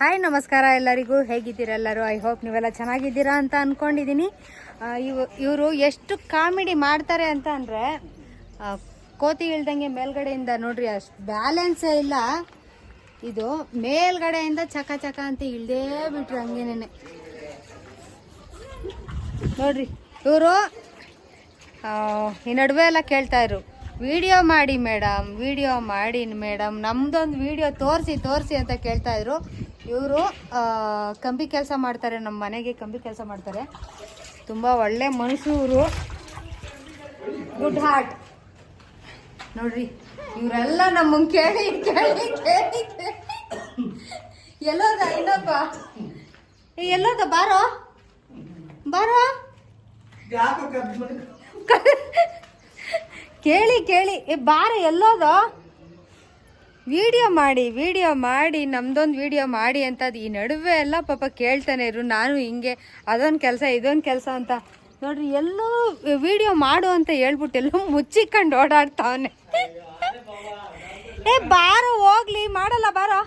Hi ನಮಸ್ಕಾರ ಎಲ್ಲರಿಗೂ. ಹೇಗಿದ್ದೀರೆಲ್ಲರೂ I hope ನೀವೆಲ್ಲ ಚೆನ್ನಾಗಿದ್ದೀರಾ ಅಂತ ಅಂದ್ಕೊಂಡಿದ್ದೀನಿ ಇವು, ಇವರು ಎಷ್ಟು ಕಾಮಿಡಿ ಮಾಡ್ತಾರೆ ಅಂತ ಅಂದರೆ ಕೋತಿ ಇಳ್ದಂಗೆ ಮೇಲ್ಗಡೆಯಿಂದ ನೋಡ್ರಿ, ಅಷ್ಟು ಬ್ಯಾಲೆನ್ಸೇ ಇಲ್ಲ. ಇದು ಮೇಲ್ಗಡೆಯಿಂದ ಚಕ ಚಕ ಅಂತ ಇಳ್ದೇ ಬಿಟ್ರು ಹಂಗೇನೆ ನೋಡ್ರಿ, ಇವರು ಈ ನಡುವೆ ಎಲ್ಲ ಕೇಳ್ತಾಯಿದ್ರು ವಿಡಿಯೋ ಮಾಡಿ ಮೇಡಮ್ ವಿಡಿಯೋ ಮಾಡಿ ಮೇಡಮ್ ನಮ್ದೊಂದು ವಿಡಿಯೋ ತೋರಿಸಿ ತೋರಿಸಿ ಅಂತ ಕೇಳ್ತಾ ಇದ್ರು. ಇವರು ಕಂಬಿ ಕೆಲಸ ಮಾಡ್ತಾರೆ ನಮ್ಮ ಮನೆಗೆ ಕಂಬಿ ಕೆಲಸ ಮಾಡ್ತಾರೆ. ತುಂಬ ಒಳ್ಳೆ ಮನುಷ್ಯ ಇವರು ಗುಡ್ ಹಾರ್ಟ್. ನೋಡ್ರಿ ಇವರೆಲ್ಲ ನಮ್ಮ ಕೇಳಿ ಕೇಳಿ ಕೇಳಿ ಎಲ್ಲೋದ ಇನ್ನೊಬ್ಬ? ಎಲ್ಲೋದ ಬಾರೋ? ಬಾರೋ? ಕೇಳಿ ಕೇಳಿ. ಬಾರ ಎಲ್ಲೋದ? ವಿಡಿಯೋ ಮಾಡಿ ವಿಡಿಯೋ ಮಾಡಿ ನಮ್ದೊಂದು ವಿಡಿಯೋ ಮಾಡಿ ಅಂತ ಅದು ಈ ನಡುವೆ ಎಲ್ಲ ಪಾಪ ಕೇಳ್ತಾನೆ ಇರು ನಾನು ಹಿಂಗೆ ಅದೊಂದು ಕೆಲಸ ಇದೊಂದು ಕೆಲಸ ಅಂತ. ನೋಡ್ರಿ ಎಲ್ಲೂ ವಿಡಿಯೋ ಮಾಡು ಅಂತ ಹೇಳ್ಬಿಟ್ಟು ಎಲ್ಲೂ ಮುಚ್ಚಿಕೊಂಡು ಓಡಾಡ್ತಾವನೆ. ಏ ಬಾರೋ ಹೋಗ್ಲಿ ಮಾಡಲ್ಲ ಬಾರೋ.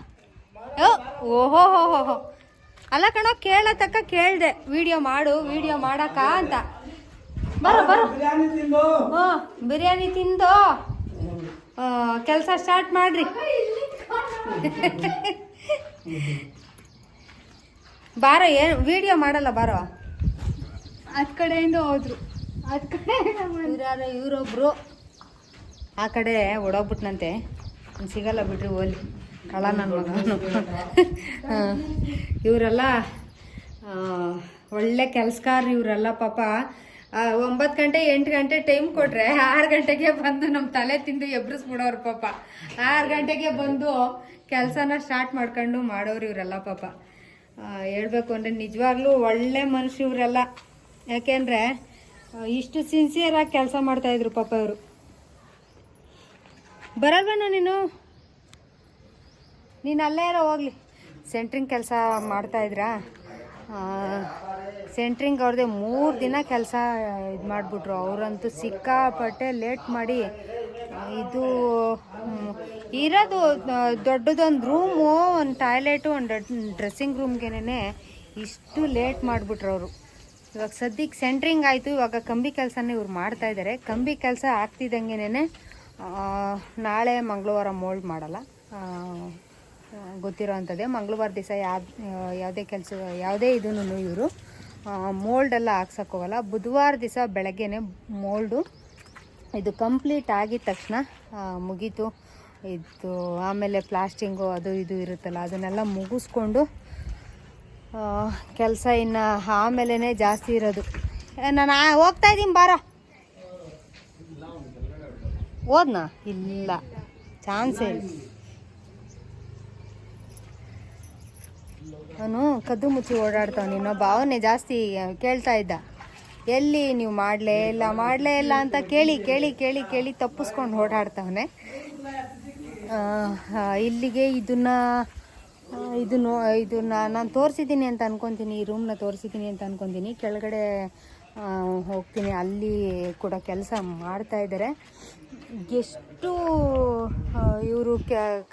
ಓಹೋ ಹೋ ಹೋ ಹೋ. ಅಲ್ಲ ಕಣೋ ಕೇಳತಕ್ಕ ಕೇಳ್ದೆ. ವಿಡಿಯೋ ಮಾಡು ವಿಡಿಯೋ ಮಾಡಕ್ಕ ಅಂತ. ಬರೋ ಬರೋ. ಹ್ಞೂ ಬಿರಿಯಾನಿ ತಿಂದು. ಕೆಲಸ ಸ್ಟಾರ್ಟ್ ಮಾಡ್ರಿ. ಬಾರೋ ಏನು ವಿಡಿಯೋ ಮಾಡಲ್ಲ ಬಾರೋ. ಅದ್ ಕಡೆಯಿಂದ ಹೋದ್ರು. ಅದ್ ಕಡೆ ಇವರೊಬ್ರು. ಆ ಕಡೆ ಓಡೋಗ್ಬಿಟ್ನಂತೆ. ಸಿಗಲ್ಲ ಬಿಡ್ರಿ ಓಲಿ. ಕಳ ನನ್ನ ಮಗನು ಇವರೆಲ್ಲ ಒಳ್ಳೆ ಕೆಲ್ಸಕಾರ ಇವರೆಲ್ಲ ಪಾಪ. ಒಂಬತ್ತು ಗಂಟೆ, ಎಂಟು ಗಂಟೆ ಟೈಮ್ ಕೊಟ್ರೆ ಆರು ಗಂಟೆಗೆ ಬಂದು ನಮ್ಮ ತಲೆ ತಿಂದು ಎಬ್ರಿಸ್ಬಿಡೋರು ಪಾಪ. ಆರು ಗಂಟೆಗೆ ಬಂದು ಕೆಲಸನ ಸ್ಟಾರ್ಟ್ ಮಾಡ್ಕೊಂಡು ಮಾಡೋರು ಇವರೆಲ್ಲ ಪಾಪ. ಹೇಳ್ಬೇಕು ಅಂದರೆ ನಿಜವಾಗ್ಲೂ ಒಳ್ಳೆ ಮನುಷ್ಯ ಇವರೆಲ್ಲ. ಯಾಕೆಂದರೆ ಇಷ್ಟು ಸಿನ್ಸಿಯರಾಗಿ ಕೆಲಸ ಮಾಡ್ತಾಯಿದ್ರು ಪಾಪ ಇವರು. ಬರಲ್ವೇನೋ ನೀನು? ನೀನು ಅಲ್ಲೇ ಇರೋ, ಹೋಗ್ಲಿ. ಸೆಂಟ್ರಿಂಗ್ ಕೆಲಸ ಮಾಡ್ತಾಯಿದ್ರಾ ಸೆಂಟ್ರಿಂಗ್ ಅವ್ರದ್ದೇ ಮೂರು ದಿನ ಕೆಲಸ, ಇದು ಮಾಡಿಬಿಟ್ರು. ಅವರಂತೂ ಸಿಕ್ಕಾಪಟ್ಟೆ ಲೇಟ್ ಮಾಡಿ, ಇದು ಇರೋದು ದೊಡ್ಡದೊಂದು ರೂಮು ಒಂದು ಟಾಯ್ಲೆಟು ಒಂದು ಡ್ರೆಸ್ಸಿಂಗ್ ರೂಮ್ಗೆನೇ ಇಷ್ಟು ಲೇಟ್ ಮಾಡಿಬಿಟ್ರು ಅವರು. ಇವಾಗ ಸದ್ಯಕ್ಕೆ ಸೆಂಟ್ರಿಂಗ್ ಆಯಿತು, ಇವಾಗ ಕಂಬಿ ಕೆಲಸನೇ ಇವ್ರು ಮಾಡ್ತಾ ಇದ್ದಾರೆ ಕಂಬಿ ಕೆಲಸ ಆಗ್ತಿದ್ದಂಗೆನೇ ನಾಳೆ ಮಂಗಳವಾರ ಮೋಲ್ಡ್ ಮಾಡಲ್ಲ. ಗೊತ್ತಿರೋ ಅಂಥದ್ದೇ ಮಂಗಳವಾರ ದಿವಸ ಯಾವ ಯಾವುದೇ ಕೆಲಸ, ಯಾವುದೇ ಇದನ್ನು ಇವರು ಮೋಲ್ಡೆಲ್ಲ ಹಾಕ್ಸೋಕ್ಕೆ ಹೋಗಲ್ಲ. ಬುಧವಾರ ದಿವಸ ಬೆಳಗ್ಗೆನೆ ಮೋಲ್ಡು ಇದು ಕಂಪ್ಲೀಟ್ ಆಗಿದ ತಕ್ಷಣ ಮುಗೀತು. ಇದು ಆಮೇಲೆ ಪ್ಲಾಸ್ಟಿಂಗು ಅದು ಇದು ಇರುತ್ತಲ್ಲ, ಅದನ್ನೆಲ್ಲ ಮುಗಿಸ್ಕೊಂಡು ಕೆಲಸ ಇನ್ನು ಆಮೇಲೆ ಜಾಸ್ತಿ ಇರೋದು. ನಾನು ಹೋಗ್ತಾ ಇದ್ದೀನಿ, ಬಾರ. ಹೋದ್ನಾ? ಇಲ್ಲ. ಚಾನ್ಸೇ ಇಲ್ಲ. ಅವನು ಕದ್ದು ಮುಚ್ಚಿ ಓಡಾಡ್ತಾವ ಇನ್ನೊಬ್ಬ ಅವನೇ ಜಾಸ್ತಿ ಕೇಳ್ತಾ ಇದ್ದ. ಎಲ್ಲಿ ನೀವು ಮಾಡಲೇ ಇಲ್ಲ ಮಾಡಲೇ ಇಲ್ಲ ಅಂತ ಕೇಳಿ ಕೇಳಿ ಕೇಳಿ ಕೇಳಿ ತಪ್ಪಿಸ್ಕೊಂಡು ಓಡಾಡ್ತಾವನೆ. ಇಲ್ಲಿಗೆ ಇದನ್ನ ಇದು ನೋ ಇದನ್ನ ನಾನು ತೋರಿಸಿದ್ದೀನಿ ಅಂತ ಅನ್ಕೊತೀನಿ, ಈ ರೂಮ್ನ ತೋರಿಸಿದ್ದೀನಿ ಅಂತ ಅನ್ಕೊತೀನಿ. ಕೆಳಗಡೆ ಹೋಗ್ತೀನಿ. ಅಲ್ಲಿ ಕೂಡ ಕೆಲಸ ಮಾಡ್ತಾ ಇದ್ದಾರೆ ಎಷ್ಟು ಇವರು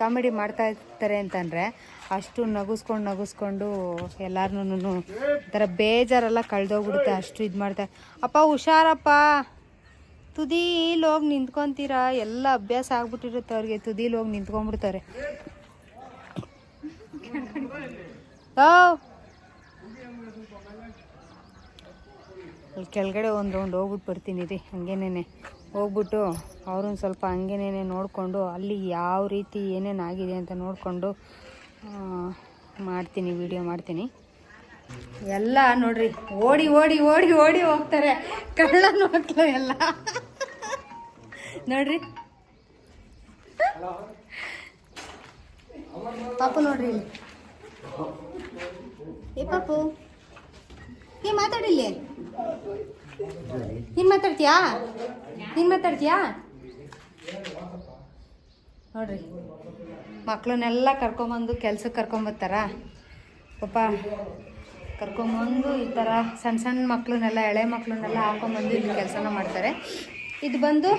ಕಾಮಿಡಿ ಮಾಡ್ತಾ ಇರ್ತಾರೆ ಅಂತಂದರೆ ಅಷ್ಟು ನಗಿಸ್ಕೊಂಡು ನಗಿಸ್ಕೊಂಡು ಎಲ್ಲರನ್ನೂ ಒಂಥರ ಬೇಜಾರೆಲ್ಲ ಕಳೆದೋಗ್ಬಿಡುತ್ತೆ, ಅಷ್ಟು ಇದು ಮಾಡ್ತಾರೆ ಅಪ್ಪ, ಹುಷಾರಪ್ಪ. ತುದೀಲಿ ಹೋಗಿ ನಿಂತ್ಕೊಂತೀರಾ? ಎಲ್ಲ ಅಭ್ಯಾಸ ಆಗ್ಬಿಟ್ಟಿರುತ್ತೆ ಅವ್ರಿಗೆ, ತುದೀಲಿ ಹೋಗಿ ನಿಂತ್ಕೊಂಡ್ಬಿಡ್ತಾರೆ. ಅಲ್ಲಿ ಕೆಳಗಡೆ ಒಂದು ರೌಂಡ್ ಹೋಗ್ಬಿಟ್ಟು ಬರ್ತೀನಿ ರೀ, ಹಂಗೇನೇನೆ. ಹೋಗ್ಬಿಟ್ಟು ಅವ್ರನ್ನ ಸ್ವಲ್ಪ ಹಂಗೇನೇ ನೋಡಿಕೊಂಡು ಅಲ್ಲಿ ಯಾವ ರೀತಿ ಏನೇನು ಆಗಿದೆ ಅಂತ ನೋಡಿಕೊಂಡು ಮಾಡ್ತೀನಿ ವಿಡಿಯೋ ಮಾಡ್ತೀನಿ. ಎಲ್ಲ ನೋಡ್ರಿ, ಓಡಿ ಓಡಿ ಓಡಿ ಓಡಿ ಹೋಗ್ತಾರೆ. ಕಳ್ಳ ನೋಡ್ತಾರೆ ಎಲ್ಲ ನೋಡ್ರಿ. ಪಾಪು ನೋಡ್ರಿ ಏ ಪಾಪು, ಏ ಮಾತಾಡಿಲ್ಲಿ? ನೀನ್ ಮಾತಾಡ್ತೀಯಾ? ನೀನ್ ಮಾತಾಡ್ತೀಯಾ? ನೋಡ್ರಿ ಮಕ್ಕಳನ್ನೆಲ್ಲ ಕರ್ಕೊಂಬಂದು ಕೆಲ್ಸಕ್ಕೆ ಕರ್ಕೊಂಬರ್ತಾರ ಪಾಪ ಕರ್ಕೊಂಬಂದು ಈ ಥರ ಸಣ್ಣ ಸಣ್ಣ ಮಕ್ಕಳನ್ನೆಲ್ಲ ಎಳೆ ಮಕ್ಕಳನ್ನೆಲ್ಲ ಹಾಕೊಂಬಂದು ಇಲ್ಲಿ ಕೆಲಸನ ಮಾಡ್ತಾರೆ. ಇದು ಬಂದು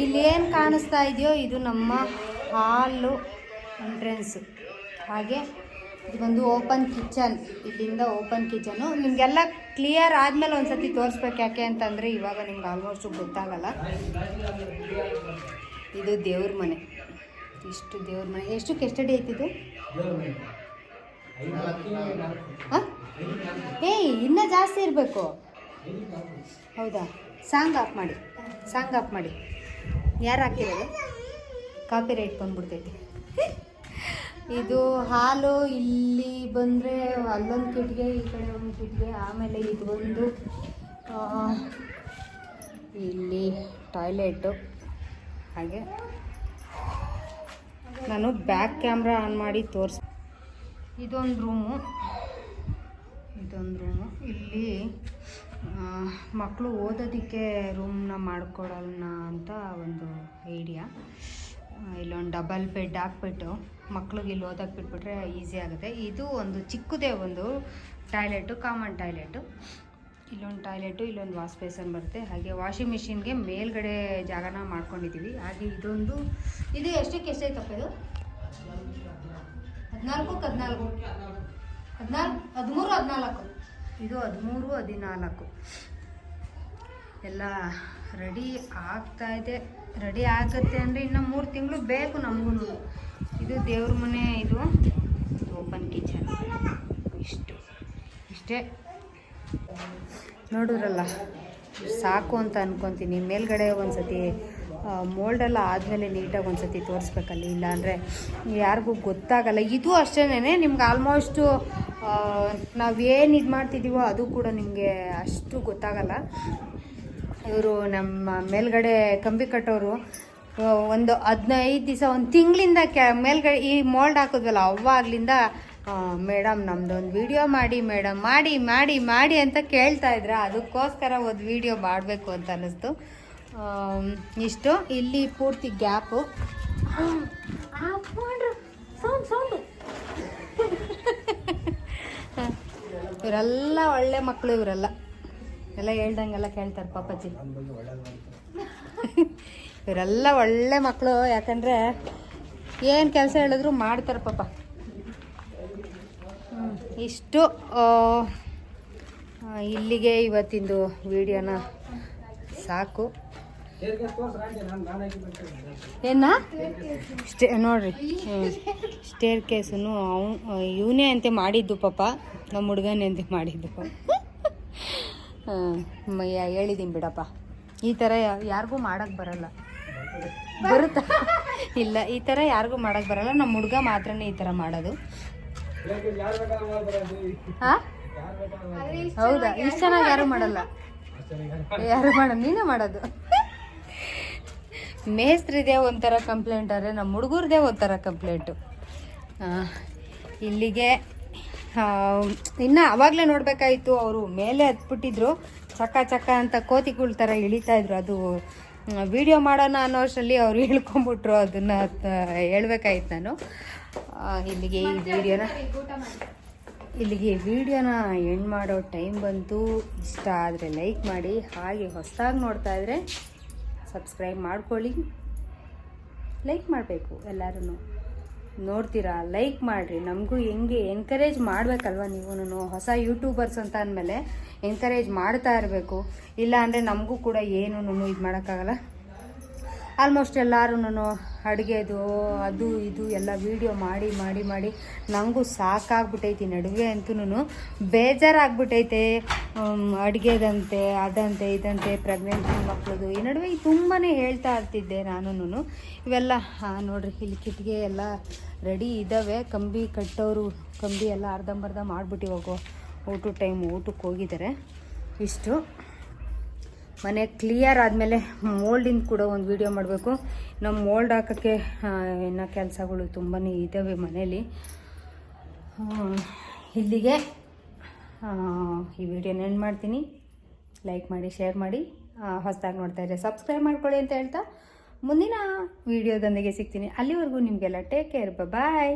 ಇಲ್ಲಿ ಏನು ಕಾಣಿಸ್ತಾ ಇದೆಯೋ ಇದು ನಮ್ಮ ಹಾಲು ಎಂಟ್ರೆನ್ಸು ಹಾಗೆ ಇದು ಬಂದು ಓಪನ್ ಕಿಚನ್. ಇಲ್ಲಿಂದ ಓಪನ್ ಕಿಚನು. ನಿಮಗೆಲ್ಲ ಕ್ಲಿಯರ್ ಆದಮೇಲೆ ಒಂದ್ಸತಿ ತೋರಿಸ್ಬೇಕು ಯಾಕೆ ಅಂತಂದರೆ ಇವಾಗ ನಿಮ್ಗೆ ಆಲ್ಮೋಸ್ಟು ಗೊತ್ತಾಗಲ್ಲ. ಇದು ದೇವ್ರ ಮನೆ. ಇಷ್ಟು ದೇವ್ರ ಮನೆ. ಎಷ್ಟಕ್ಕೆ ಎಷ್ಟಡಿ ಐತಿದು ಹಾಂ? ಏಯ್, ಇನ್ನೂ ಜಾಸ್ತಿ ಇರಬೇಕು. ಹೌದಾ? ಸಾಂಗ್ ಆಫ್ ಮಾಡಿ. ಸಾಂಗ್ ಆಫ್ ಮಾಡಿ. ಯಾರು ಹಾಕಿರೋದು? ಕಾಪಿ ರೈಟ್ ಬಂದ್ಬಿಡ್ತೈತಿ. ಇದು ಹಾಲು ಇಲ್ಲಿ ಬಂದರೆ ಅಲ್ಲೊಂದು ಕಿಟ್ಗೆ, ಈ ಕಡೆ ಒಂದು ಕಿಟ್ಗೆ, ಆಮೇಲೆ ಇದು ಒಂದು ಇಲ್ಲಿ ಟಾಯ್ಲೆಟು. ಹಾಗೆ. ನಾನು ಬ್ಯಾಕ್ ಕ್ಯಾಮ್ರಾ ಆನ್ ಮಾಡಿ ತೋರಿಸ್ ಇದೊಂದು ರೂಮು. ಇದೊಂದು ರೂಮು. ಇಲ್ಲಿ ಮಕ್ಕಳು ಓದೋದಕ್ಕೆ ರೂಮ್ನ ಮಾಡ್ಕೊಡೋಣ ಅಂತ ಒಂದು ಐಡಿಯಾ. ಇಲ್ಲೊಂದು ಡಬಲ್ ಬೆಡ್ ಹಾಕ್ಬಿಟ್ಟು ಮಕ್ಳಿಗೆ ಇಲ್ಲಿ ಓದಕ್ಕೆ ಬಿಟ್ಬಿಟ್ರೆ ಈಸಿ ಆಗುತ್ತೆ. ಇದು ಒಂದು ಚಿಕ್ಕದೇ ಒಂದು ಟಾಯ್ಲೆಟು ಕಾಮನ್ ಟಾಯ್ಲೆಟು ಇಲ್ಲೊಂದು ಟಾಯ್ಲೆಟು ಇಲ್ಲೊಂದು ವಾಶ್ ಬೇಸನ್ ಬರುತ್ತೆ. ಹಾಗೆ ವಾಷಿಂಗ್ ಮಿಷಿನ್ಗೆ ಮೇಲ್ಗಡೆ ಜಾಗನ ಮಾಡ್ಕೊಂಡಿದ್ದೀವಿ ಹಾಗೆ ಇದೊಂದು, ಇದು ಎಷ್ಟಕ್ಕೆ ಎಷ್ಟೈತಪ್ಪ ಇದು? ಹದಿನಾಲ್ಕು ಹದಿನಾಲ್ಕು? ಹದಿನಾಲ್ಕು ಹದಿಮೂರು, ಹದಿನಾಲ್ಕು? ಇದು ಹದಿಮೂರು, ಹದಿನಾಲ್ಕು. ಎಲ್ಲ ರೆಡಿ ಆಗ್ತಾ ಇದೆ. ರೆಡಿ ಆಗುತ್ತೆ ಅಂದರೆ ಇನ್ನು ಮೂರು ತಿಂಗಳು ಬೇಕು ನಮಗೂ ಇದು ದೇವ್ರ ಮನೆ, ಇದು ಓಪನ್ ಕಿಚನ್. ಇಷ್ಟು. ಇಷ್ಟೇ. ನೋಡಿದ್ರಲ್ಲ, ಸಾಕು ಅಂತ ಅನ್ಕೊತೀನಿ. ಮೇಲ್ಗಡೆ ಒಂದ್ಸತಿ ಮೋಲ್ಡೆಲ್ಲ ಆದಮೇಲೆ ನೀಟಾಗಿ ಒಂದ್ಸತಿ ತೋರಿಸ್ಬೇಕಲ್ಲಿ. ಇಲ್ಲಾಂದರೆ ಯಾರಿಗೂ ಗೊತ್ತಾಗಲ್ಲ. ಇದು ಅಷ್ಟೇನೆ ನಿಮ್ಗೆ ಆಲ್ಮೋಸ್ಟು ನಾವೇನು ಇದು ಮಾಡ್ತಿದ್ದೀವೋ ಅದು ಕೂಡ ನಿಮಗೆ ಅಷ್ಟು ಗೊತ್ತಾಗಲ್ಲ. ಇವರು ನಮ್ಮ ಮೇಲ್ಗಡೆ ಕಂಬಿ ಕಟ್ಟೋರು ಒಂದು ಹದಿನೈದು ದಿವಸ ಒಂದು ತಿಂಗಳಿಂದ ಕ್ಯಾ ಮೇಲ್ಗಡೆ ಈ ಮೋಲ್ಡ್ ಹಾಕಿದ್ವಲ್ಲ ಅವಾಗ್ಲಿಂದ ಮೇಡಮ್ ನಮ್ದೊಂದು ವಿಡಿಯೋ ಮಾಡಿ ಮೇಡಮ್ ಮಾಡಿ ಮಾಡಿ ಮಾಡಿ ಅಂತ ಕೇಳ್ತಾ ಇದ್ರ. ಅದಕ್ಕೋಸ್ಕರ ಒಂದು ವಿಡಿಯೋ ಮಾಡಬೇಕು ಅಂತ ಅನ್ನಿಸ್ತು. ಇಷ್ಟು. ಇಲ್ಲಿ ಪೂರ್ತಿ ಗ್ಯಾಪು. ಇವರೆಲ್ಲ ಒಳ್ಳೆ ಮಕ್ಕಳು ಇವರೆಲ್ಲ. ಎಲ್ಲ ಹೇಳ್ದಂಗೆಲ್ಲ ಕೇಳ್ತಾರೆ ಪಾಪಾಜಿ ಇವರೆಲ್ಲ ಒಳ್ಳೆ ಮಕ್ಕಳು ಯಾಕಂದರೆ ಏನು ಕೆಲಸ ಹೇಳಿದ್ರು ಮಾಡ್ತಾರೆ ಪಾಪ. ಇಷ್ಟು ಇಲ್ಲಿಗೆ ಇವತ್ತಿಂದು ವಿಡಿಯೋನ ಸಾಕು. ಏನ? ಸ್ಟೇ ನೋಡ್ರಿ ಸ್ಟೇರ್ ಕೇಸನ್ನು ಅವನು ಇವನೇ ಅಂತೆ ಮಾಡಿದ್ದು ಪಾಪ. ನಮ್ಮ ಹುಡುಗನೇ ಅಂತೆ ಮಾಡಿದ್ದು ಹೇಳಿದ್ದೀನಿ ಬಿಡಪ್ಪ. ಈ ಥರ ಯಾರಿಗೂ ಮಾಡೋಕ್ಕೆ ಬರಲ್ಲ. ಬರುತ್ತಾ? ಇಲ್ಲ, ಈ ಥರ ಯಾರಿಗೂ ಮಾಡೋಕ್ಕೆ ಬರಲ್ಲ. ನಮ್ಮ ಹುಡುಗ ಮಾತ್ರನೇ ಈ ಥರ ಮಾಡೋದು. ಹಾಂ ಹೌದಾ? ಇಷ್ಟು ಚೆನ್ನಾಗಿ ಯಾರು ಮಾಡಲ್ಲ. ಯಾರು ಮಾಡ, ನೀನೇ ಮಾಡೋದು. ಮೇಸ್ತ್ರಿದೇ ಒಂಥರ ಕಂಪ್ಲೇಂಟ್ ಆದರೆ ನಮ್ಮ ಹುಡುಗರದೇ ಒಂಥರ ಕಂಪ್ಲೇಂಟು ಇಲ್ಲಿಗೆ ಇನ್ನು ಅವಾಗಲೇ ನೋಡಬೇಕಾಯಿತು ಅವರು ಮೇಲೆ ಹತ್ಬಿಟ್ಟಿದ್ರು ಚಕ್ಕ ಚಕ್ಕ ಅಂತ ಕೋತಿಗಳ ಥರ ಇಳಿತಾ ಇದ್ರು. ಅದು ವಿಡಿಯೋ ಮಾಡೋಣ ಅನ್ನೋ ಅಷ್ಟರಲ್ಲಿ ಅವ್ರು ಇಳ್ಕೊಂಬಿಟ್ರು ಅದನ್ನು ಹೇಳ್ಬೇಕಾಯ್ತು ನಾನು. ಇಲ್ಲಿಗೆ ಈ ವಿಡಿಯೋನ ಇಲ್ಲಿಗೆ ವಿಡಿಯೋನ ಎಂಡ್ ಮಾಡೋ ಟೈಮ್ ಬಂತು. ಇಷ್ಟ ಆದರೆ ಲೈಕ್ ಮಾಡಿ. ಹಾಗೆ ಹೊಸದಾಗಿ ನೋಡ್ತಾ ಇದ್ರೆ ಸಬ್ಸ್ಕ್ರೈಬ್ ಮಾಡ್ಕೊಳ್ಳಿ. ಲೈಕ್ ಮಾಡಬೇಕು ಎಲ್ಲರೂ ನೋಡ್ತೀರಾ ಲೈಕ್ ಮಾಡಿರಿ. ನಮಗೂ ಹೆಂಗೆ ಎನ್ಕರೇಜ್ ಮಾಡಬೇಕಲ್ವ ನೀವು ಹೊಸ ಯೂಟ್ಯೂಬರ್ಸ್ ಅಂತ ಅಂದಮೇಲೆ ಎನ್ಕರೇಜ್ ಮಾಡ್ತಾ ಇರಬೇಕು. ಇಲ್ಲ ಅಂದರೆ ನಮಗೂ ಕೂಡ ಏನು ಇದು ಮಾಡೋಕ್ಕಾಗಲ್ಲ. ಆಲ್ಮೋಸ್ಟ್ ಎಲ್ಲರೂ ಅಡುಗೆದು, ಅದು ಇದು ಎಲ್ಲ ವೀಡಿಯೋ ಮಾಡಿ ಮಾಡಿ ಮಾಡಿ ನನಗೂ ಸಾಕಾಗ್ಬಿಟ್ಟೈತಿ ನಡುವೆ ಅಂತೂ ಬೇಜಾರಾಗ್ಬಿಟ್ಟೈತೆ ಅಡುಗೆದಂತೆ, ಅದಂತೆ, ಇದಂತೆ ಪ್ರೆಗ್ನೆನ್ಸಿ ಮಕ್ಕಳದು ಈ ನಡುವೆ ತುಂಬಾ ಹೇಳ್ತಾ ಇರ್ತಿದ್ದೆ ನಾನು ಇವೆಲ್ಲ ನೋಡ್ರಿ, ಇಲ್ಲಿ ಕಿಟ್ಗೆ ಎಲ್ಲ ರೆಡಿ ಇದ್ದಾವೆ ಕಂಬಿ ಕಟ್ಟೋರು, ಕಂಬಿ ಎಲ್ಲ ಅರ್ಧಂಬರ್ಧ ಮಾಡಿಬಿಟ್ಟು ಇವಾಗ ಊಟದ ಟೈಮ್ ಊಟಕ್ಕೆ ಹೋಗಿದ್ದಾರೆ ಇಷ್ಟು. ಮನೆ ಕ್ಲಿಯರ್ ಆದಮೇಲೆ ಮೋಲ್ಡಿಂದ ಕೂಡ ಒಂದು ವಿಡಿಯೋ ಮಾಡಬೇಕು. ನಮ್ಮ ಮೋಲ್ಡ್ ಹಾಕೋಕ್ಕೆ ಇನ್ನು ಕೆಲಸಗಳು ತುಂಬಾ ಇದ್ದಾವೆ ಮನೇಲಿ. ಇಲ್ಲಿಗೆ ಈ ವಿಡಿಯೋನ ಎಂಡ್ ಮಾಡ್ತೀನಿ. ಲೈಕ್ ಮಾಡಿ ಶೇರ್ ಮಾಡಿ ಹೊಸದಾಗಿ ನೋಡ್ತಾ ಇದ್ರೆ ಸಬ್ಸ್ಕ್ರೈಬ್ ಮಾಡ್ಕೊಳ್ಳಿ ಅಂತ ಹೇಳ್ತಾ ಮುಂದಿನ ವಿಡಿಯೋದೊಂದಿಗೆ ಸಿಗ್ತೀನಿ. ಅಲ್ಲಿವರೆಗೂ ನಿಮಗೆಲ್ಲ ಟೇಕ್ ಕೇರ್ ಬಾಯ್